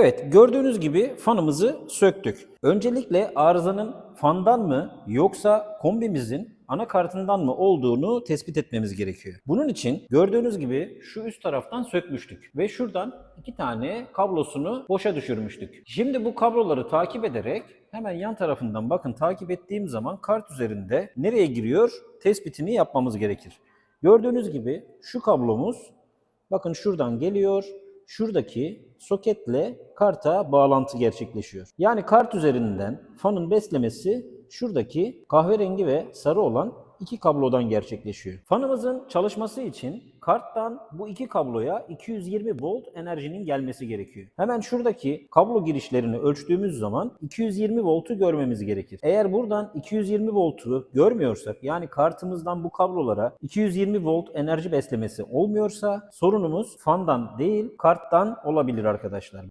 Evet gördüğünüz gibi fanımızı söktük. Öncelikle arızanın fandan mı yoksa kombimizin anakartından mı olduğunu tespit etmemiz gerekiyor. Bunun için gördüğünüz gibi şu üst taraftan sökmüştük ve şuradan iki tane kablosunu boşa düşürmüştük. Şimdi bu kabloları takip ederek hemen yan tarafından bakın takip ettiğim zaman kart üzerinde nereye giriyor tespitini yapmamız gerekir. Gördüğünüz gibi şu kablomuz bakın şuradan geliyor. Şuradaki soketle karta bağlantı gerçekleşiyor. Yani kart üzerinden fanın beslemesi şuradaki kahverengi ve sarı olan iki kablodan gerçekleşiyor. Fanımızın çalışması için karttan bu iki kabloya 220 volt enerjinin gelmesi gerekiyor. Hemen şuradaki kablo girişlerini ölçtüğümüz zaman 220 voltu görmemiz gerekir. Eğer buradan 220 voltu görmüyorsak yani kartımızdan bu kablolara 220 volt enerji beslemesi olmuyorsa sorunumuz fandan değil karttan olabilir arkadaşlar.